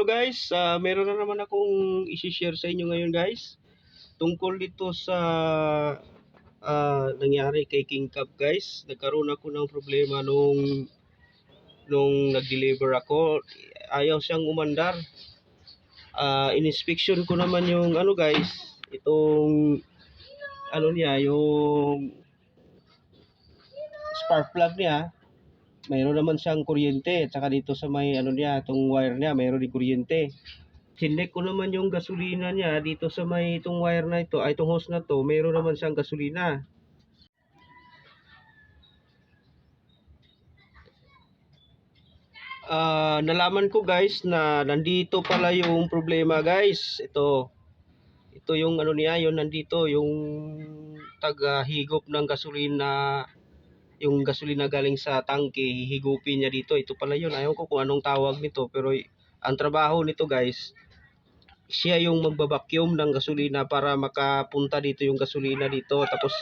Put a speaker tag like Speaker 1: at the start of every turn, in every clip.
Speaker 1: hello guys. Ah, meron na naman akong i-share sa inyo ngayon guys. Tungkol dito sa ah, nangyari kay King Cub guys. Nagkaroon ako ng problema nung nung nag-deliver ako. Ayaw siyang umandar. Ah, in-inspection ko naman yung ano guys, itong ano niya, yung spark plug niya mayroon naman siyang kuryente at saka dito sa may ano niya, itong wire niya, mayroon din kuryente. Chinek ko naman yung gasolina niya dito sa may itong wire na ito, ay itong hose na to, mayroon naman siyang gasolina. Ah, nalaman ko guys na nandito pala yung problema guys. Ito. Ito yung ano niya, yung nandito, yung taga-higop ng gasolina yung gasolina galing sa tangke, hihigupin niya dito. Ito pala yun. Ayaw ko kung anong tawag nito. Pero ang trabaho nito guys, siya yung magbabacuum ng gasolina para makapunta dito yung gasolina dito. Tapos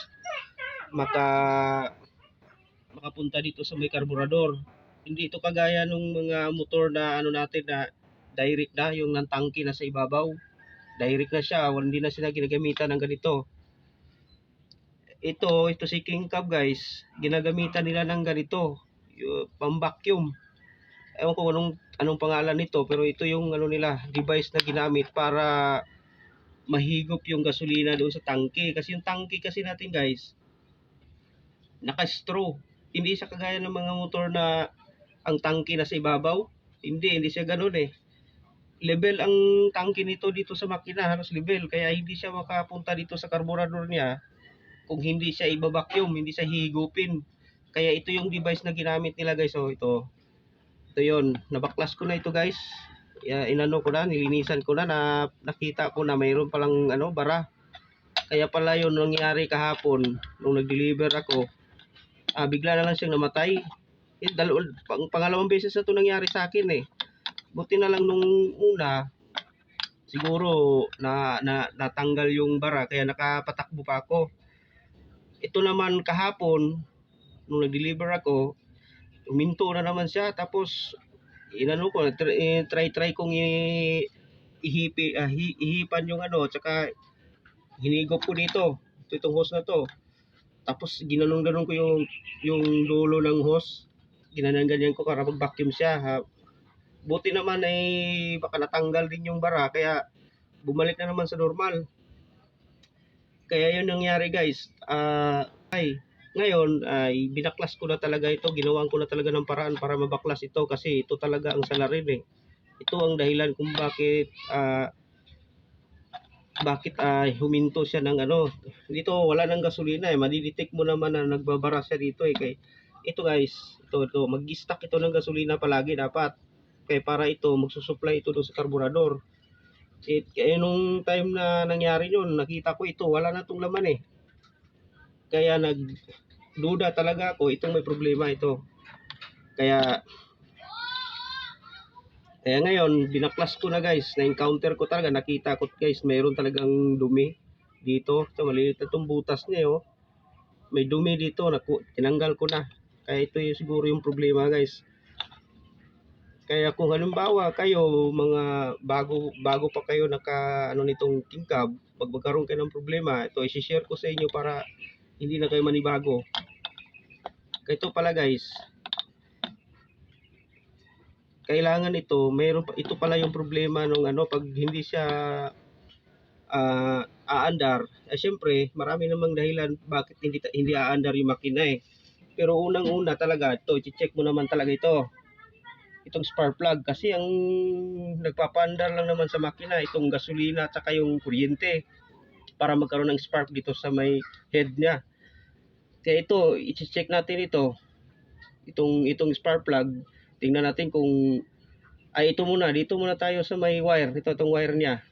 Speaker 1: maka makapunta dito sa may karburador. Hindi ito kagaya nung mga motor na ano natin na direct na, yung ng tangke na sa ibabaw. Direct na siya, hindi na sila ginagamitan ng ganito ito, ito si King Cub guys, ginagamitan nila ng ganito, yung pang-vacuum. Ewan ko anong, anong pangalan nito, pero ito yung ano nila, device na ginamit para mahigop yung gasolina doon sa tangke. Kasi yung tangke kasi natin guys, naka-straw. Hindi siya kagaya ng mga motor na ang tangke na sa ibabaw. Hindi, hindi siya ganun eh. Level ang tangke nito dito sa makina, halos level. Kaya hindi siya makapunta dito sa carburetor niya kung hindi siya ibabacuum, hindi siya hihigupin. Kaya ito yung device na ginamit nila guys. So ito, ito yon Nabaklas ko na ito guys. Ya, inano ko na, nilinisan ko na, na nakita ko na mayroon palang ano, bara. Kaya pala yun nangyari kahapon nung nag-deliver ako. Ah, bigla na lang siyang namatay. Eh, dal- pang, pangalawang beses na ito nangyari sa akin eh. Buti na lang nung una, siguro na, na natanggal yung bara kaya nakapatakbo pa ako ito naman kahapon, nung nag-deliver ako, uminto na naman siya. Tapos, inano ko, try-try kong i- ihipi, ah, hi- ihipan yung ano, tsaka hinigop ko dito. Ito itong hose na to. Tapos, ginanong-ganon ko yung, yung dulo ng hose. Ginanan-ganyan ko para mag-vacuum siya. Ha. Buti naman ay baka natanggal din yung bara, kaya bumalik na naman sa normal. Kaya yun nangyari guys. Ah, ay, ngayon ay binaklas ko na talaga ito. Ginawan ko na talaga ng paraan para mabaklas ito kasi ito talaga ang salarin eh. Ito ang dahilan kung bakit ah, bakit ay huminto siya ng ano. Dito wala nang gasolina eh. Madidetect mo naman na nagbabara siya dito eh. Kay, ito guys, ito, ito, mag-stack ito ng gasolina palagi dapat. Kaya para ito, magsusupply ito doon sa karburador. It, eh, nung time na nangyari yun, nakita ko ito, wala na itong laman eh. Kaya nagduda talaga ako, itong may problema ito. Kaya, kaya ngayon, binaklas ko na guys, na-encounter ko talaga, nakita ko guys, mayroon talagang dumi dito. Ito, maliliit na itong butas niya oh. May dumi dito, naku, tinanggal ko na. Kaya ito yung siguro yung problema guys. Kaya kung halimbawa kayo mga bago bago pa kayo naka ano nitong King Cub, pag magkaroon kayo ng problema, ito i-share ko sa inyo para hindi na kayo manibago. Kaya ito pala guys. Kailangan ito, mayroon pa ito pala yung problema nung ano pag hindi siya uh, aandar. Eh syempre, marami namang dahilan bakit hindi hindi aandar yung makina eh. Pero unang-una talaga, ito, i-check mo naman talaga ito itong spark plug kasi ang nagpapandar lang naman sa makina itong gasolina at saka yung kuryente para magkaroon ng spark dito sa may head niya. Kaya ito, i-check natin ito. Itong itong spark plug, tingnan natin kung ay ito muna, dito muna tayo sa may wire. Ito itong wire niya.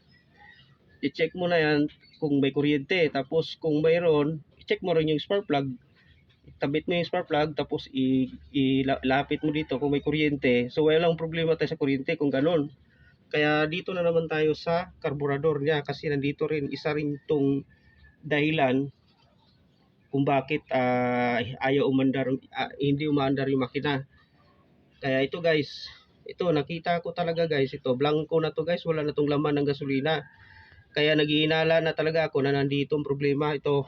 Speaker 1: I-check mo na yan kung may kuryente. Tapos kung mayroon, i-check mo rin yung spark plug tabit mo yung spark plug tapos ilapit mo dito kung may kuryente. So walang problema tayo sa kuryente kung ganun. Kaya dito na naman tayo sa karburador niya kasi nandito rin isa rin tong dahilan kung bakit uh, ayaw umandar uh, hindi umaandar yung makina. Kaya ito guys, Ito, nakita ko talaga guys, ito, blanco na to guys, wala na tong laman ng gasolina. Kaya naghihinala na talaga ako na nandito ang problema. Ito,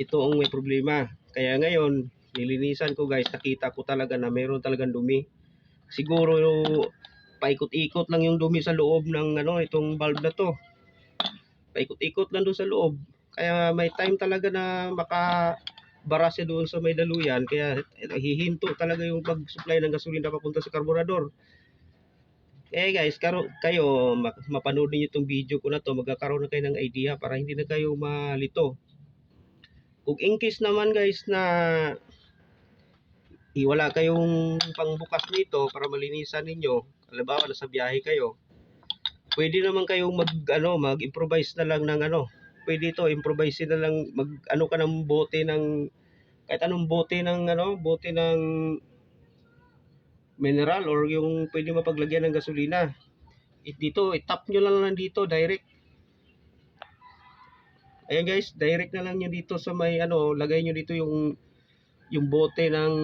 Speaker 1: ito ang may problema. Kaya ngayon, nilinisan ko guys, nakita ko talaga na meron talagang dumi. Siguro paikot-ikot lang yung dumi sa loob ng ano, itong valve na to. Paikot-ikot lang doon sa loob. Kaya may time talaga na maka barase doon sa may daluyan. Kaya ito, hihinto talaga yung pag-supply ng gasolina papunta sa karburador. Eh guys, karo, kayo ma- mapanood niyo itong video ko na to, magkakaroon na kayo ng idea para hindi na kayo malito. Kung in case naman guys na eh, wala kayong pangbukas nito para malinisan ninyo, halimbawa nasa biyahe kayo, pwede naman kayong mag ano, mag-improvise na lang ng ano. Pwede ito, improvise na lang mag ano ka ng bote ng kahit anong bote ng ano, bote ng mineral or yung pwede mapaglagyan ng gasolina. It dito, itap nyo lang lang dito direct. Ayan guys, direct na lang nyo dito sa may ano, lagay nyo dito yung yung bote ng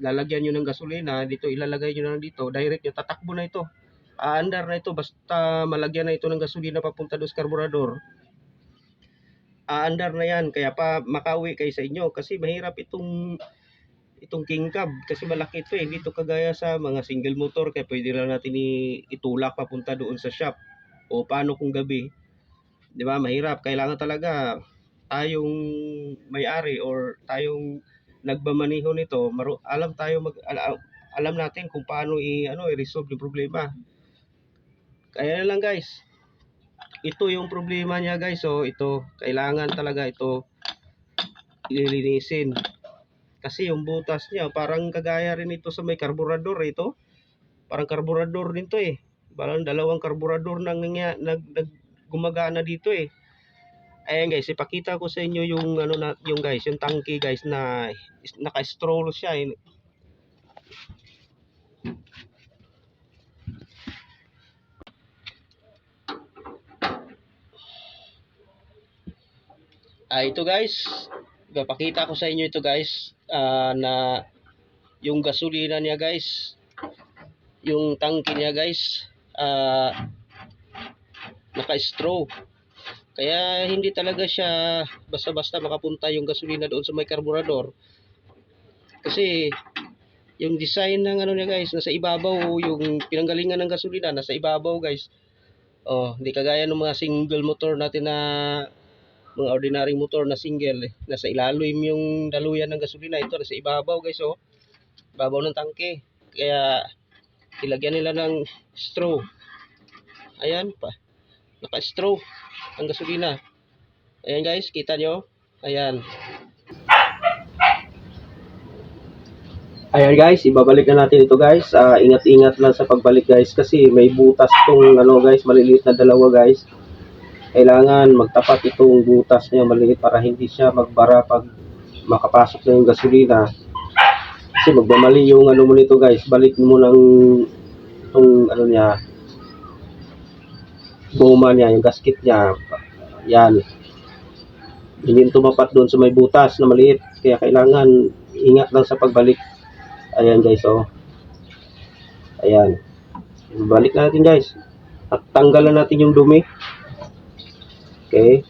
Speaker 1: lalagyan nyo ng gasolina, dito ilalagay nyo na lang dito, direct nyo, tatakbo na ito. Aandar na ito, basta malagyan na ito ng gasolina papunta doon sa karburador. Aandar na yan, kaya pa makauwi kayo sa inyo kasi mahirap itong itong king cab kasi malaki ito eh, hindi ito kagaya sa mga single motor kaya pwede lang natin itulak papunta doon sa shop o paano kung gabi. 'Di ba? Mahirap, kailangan talaga tayong may-ari or tayong nagmamaniho nito, maru- alam tayo mag ala- alam natin kung paano i ano i-resolve yung problema. Kaya lang guys. Ito yung problema niya guys. So ito kailangan talaga ito lilinisin. Kasi yung butas niya parang kagaya rin ito sa may karburador ito. Parang karburador din eh. Parang dalawang karburador nang nag, nag gumagana dito eh. Ayan guys, ipakita ko sa inyo yung ano na yung guys, yung tangke guys na naka-stroll siya eh. Ah, ito guys, ipapakita ko sa inyo ito guys, ah, na yung gasolina niya guys, yung tangke niya guys, ah, naka-straw. Kaya hindi talaga siya basta-basta makapunta yung gasolina doon sa may karburador. Kasi yung design ng ano niya guys, nasa ibabaw, yung pinanggalingan ng gasolina, nasa ibabaw guys. Oh, hindi kagaya ng mga single motor natin na mga ordinary motor na single eh. Nasa ilalim yung daluyan ng gasolina. Ito nasa ibabaw guys oh. Ibabaw ng tangke. Kaya ilagyan nila ng straw. Ayan pa. Naka-straw ang gasolina. Ayan guys, kita nyo? Ayan. Ayan guys, ibabalik na natin ito guys. Ah, ingat-ingat lang sa pagbalik guys kasi may butas tong ano guys, maliliit na dalawa guys. Kailangan magtapat itong butas niya maliit para hindi siya magbara pag makapasok na yung gasolina. Kasi magmamali yung ano mo nito guys, balik mo ng itong ano niya, goma niya, yung gasket niya. Yan. Hindi tumapat doon sa may butas na maliit. Kaya kailangan ingat lang sa pagbalik. Ayan guys, oh. Ayan. Balik natin guys. At tanggalan natin yung dumi. Okay.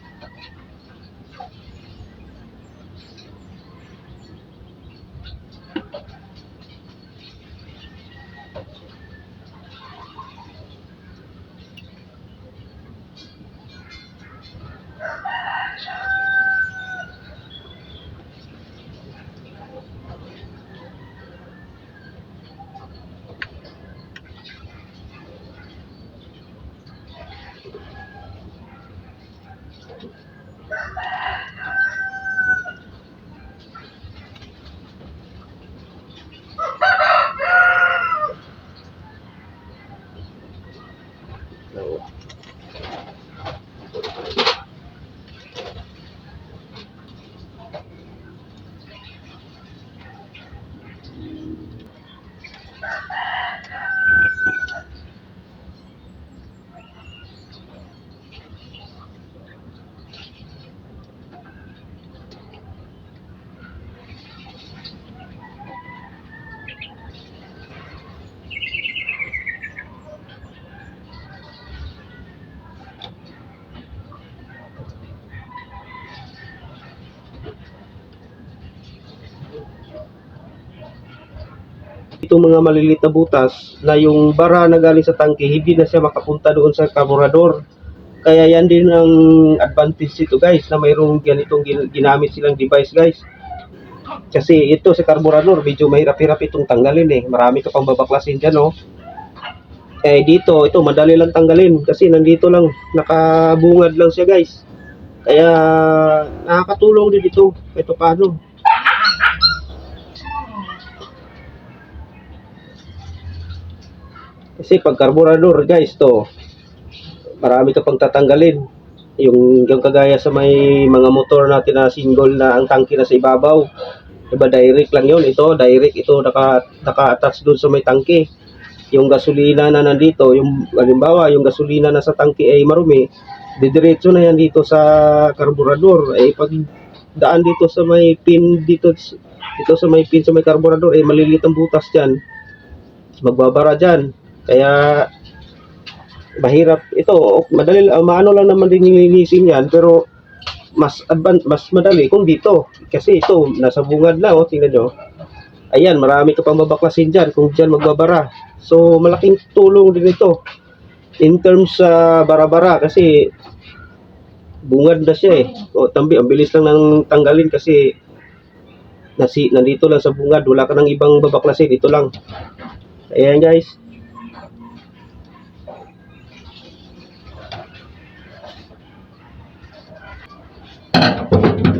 Speaker 1: Itong mga maliliit na butas na yung bara na galing sa tangke, hindi na siya makapunta doon sa karburador. Kaya yan din ang advantage ito guys, na mayroong ganitong gin- ginamit silang device guys. Kasi ito sa karburador, medyo mahirap-hirap itong tanggalin eh. Marami ka pang babaklasin dyan oh. Eh dito, ito madali lang tanggalin kasi nandito lang, nakabungad lang siya guys. Kaya nakakatulong din ito kahit paano. Kasi pag karburador guys to, marami ka pang tatanggalin. Yung, yung kagaya sa may mga motor natin na single na ang tangke na sa ibabaw. Diba direct lang yun. Ito direct, ito naka, naka-attach doon sa may tangke. Yung gasolina na nandito, yung halimbawa yung gasolina na sa tangke ay marumi, didiretso na yan dito sa karburador. Eh pag daan dito sa may pin dito dito sa may pin sa may karburador eh maliliit ang butas diyan. Magbabara diyan. Kaya mahirap ito. Madali lang- maano lang naman din linisin yan pero mas advan mas madali kung dito. Kasi ito nasa bungad na oh tingnan nyo. Ayan marami ka pang babaklasin dyan kung dyan magbabara. So malaking tulong din ito. In terms sa bara-bara kasi bungad na siya eh. O tambi ang bilis lang ng tanggalin kasi nasi, nandito lang sa bungad. Wala ka ng ibang babaklasin ito lang. Ayan guys どうぞ。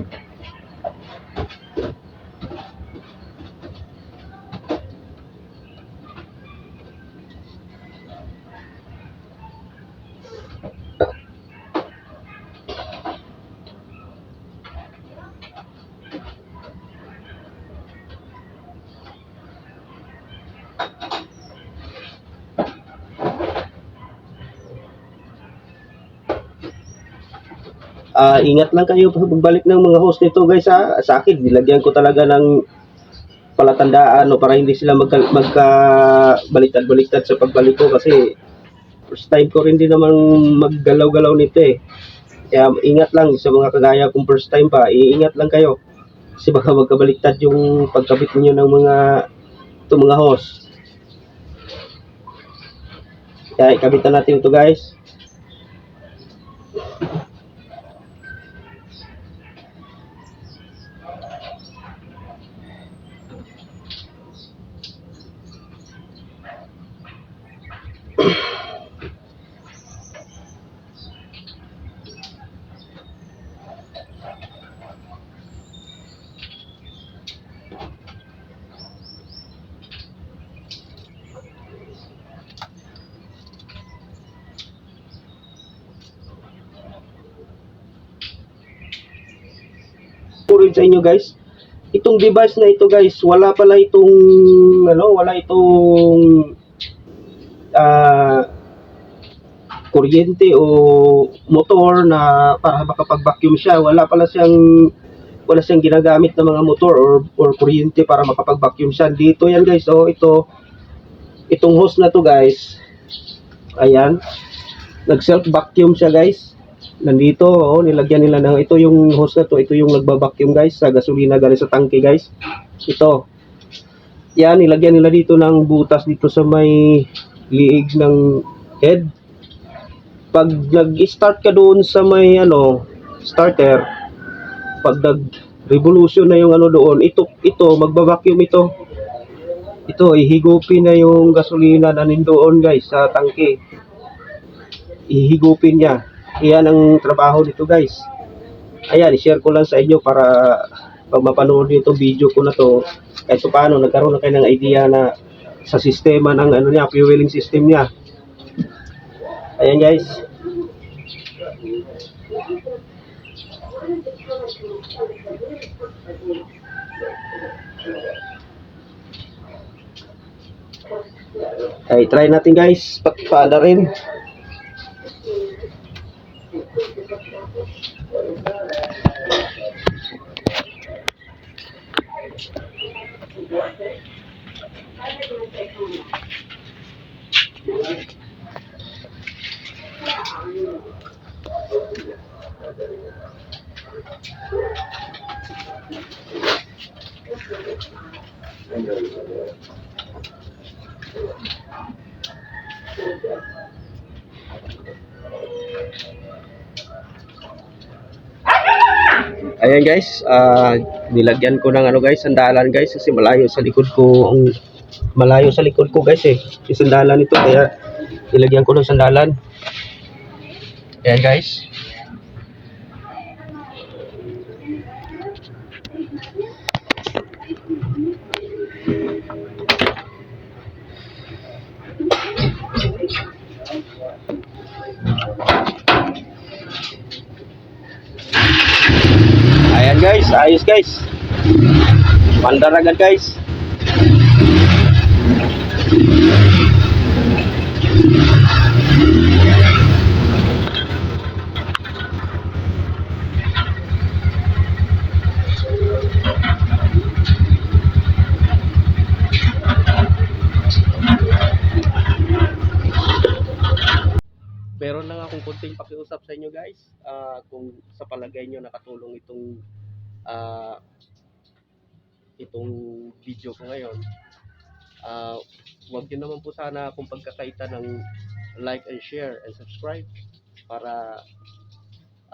Speaker 1: Ah, ingat lang kayo pag pagbalik ng mga host nito guys ha. Sa akin, nilagyan ko talaga ng palatandaan no, para hindi sila magka, magka baliktad-baliktad sa pagbalik ko kasi first time ko rin din naman maggalaw-galaw nito eh. Kaya ingat lang sa mga kagaya kung first time pa, iingat lang kayo. Kasi baka magkabaliktad yung pagkabit niyo ng mga itong mga host. Kaya ikabitan natin ito guys. Sa inyo guys. Itong device na ito guys, wala pala itong ano, wala itong ah kuryente o motor na para makapag-vacuum siya. Wala pala siyang wala siyang ginagamit na mga motor or or kuryente para makapag-vacuum siya. Dito yan guys, oh ito itong hose na to guys. Ayan. Nag self vacuum siya guys nandito, oh, nilagyan nila ng ito yung hose na to, ito yung nagba-vacuum guys sa gasolina galing sa tangke guys. Ito. Yan, nilagyan nila dito ng butas dito sa may liig ng head. Pag nag-start ka doon sa may ano, starter, pag nag-revolution na yung ano doon, ito, ito, magba-vacuum ito. Ito, ihigupin na yung gasolina na nindoon guys sa tangke. Ihigupin niya. Iyan ang trabaho nito guys. Ayan, i-share ko lang sa inyo para pag mapanood niyo itong video ko na to, kahit paano, nagkaroon na kayo ng idea na sa sistema ng ano niya, fueling system niya. Ayan guys. Ay, try natin guys, pagpaada rin. Ayan guys, ah nilagyan ko ng ano guys, sandalan guys kasi malayo sa likod ko ang malayo sa likod ko guys eh. Yung sandalan ito kaya nilagyan ko ng sandalan. Ayan guys. Ayan guys, ayos guys. Mandar agad guys. Meron lang akong kunting pakiusap sa inyo guys. Ah, kung sa palagay nyo nakatulong itong ah, itong video ko ngayon. Ah, huwag nyo naman po sana akong pagkakaita ng like and share and subscribe para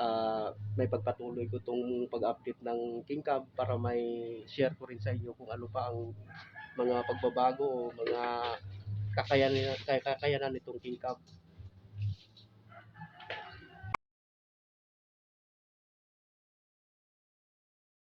Speaker 1: ah, may pagpatuloy ko itong pag-update ng King Cab para may share ko rin sa inyo kung ano pa ang mga pagbabago o mga kakayanan, kakayanan nitong King Cab.